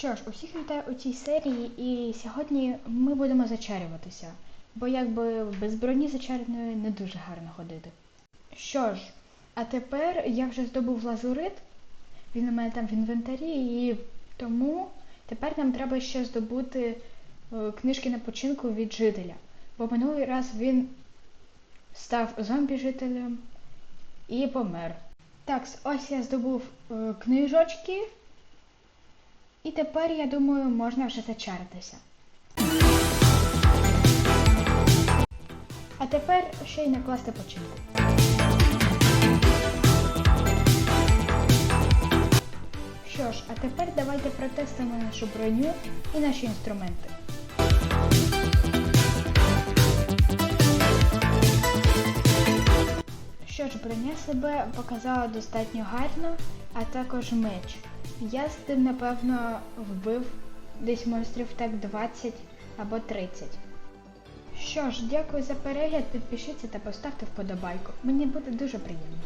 Що ж, усіх вітаю у цій серії, і сьогодні ми будемо зачарюватися, бо якби без броні зачареної не дуже гарно ходити. Що ж, а тепер я вже здобув лазурит, він у мене там в інвентарі, і тому тепер нам треба ще здобути е, книжки на починку від жителя. Бо минулий раз він став зомбі-жителем і помер. Так, ось я здобув е, книжочки. І тепер, я думаю, можна вже зачаритися. А тепер ще й накласти починку. Що ж, а тепер давайте протестимо нашу броню і наші інструменти. Що ж, броня себе показала достатньо гарно, а також меч. Я з тим, напевно, вбив десь монстрів так 20 або 30. Що ж, дякую за перегляд, підпишіться та поставте вподобайку. Мені буде дуже приємно.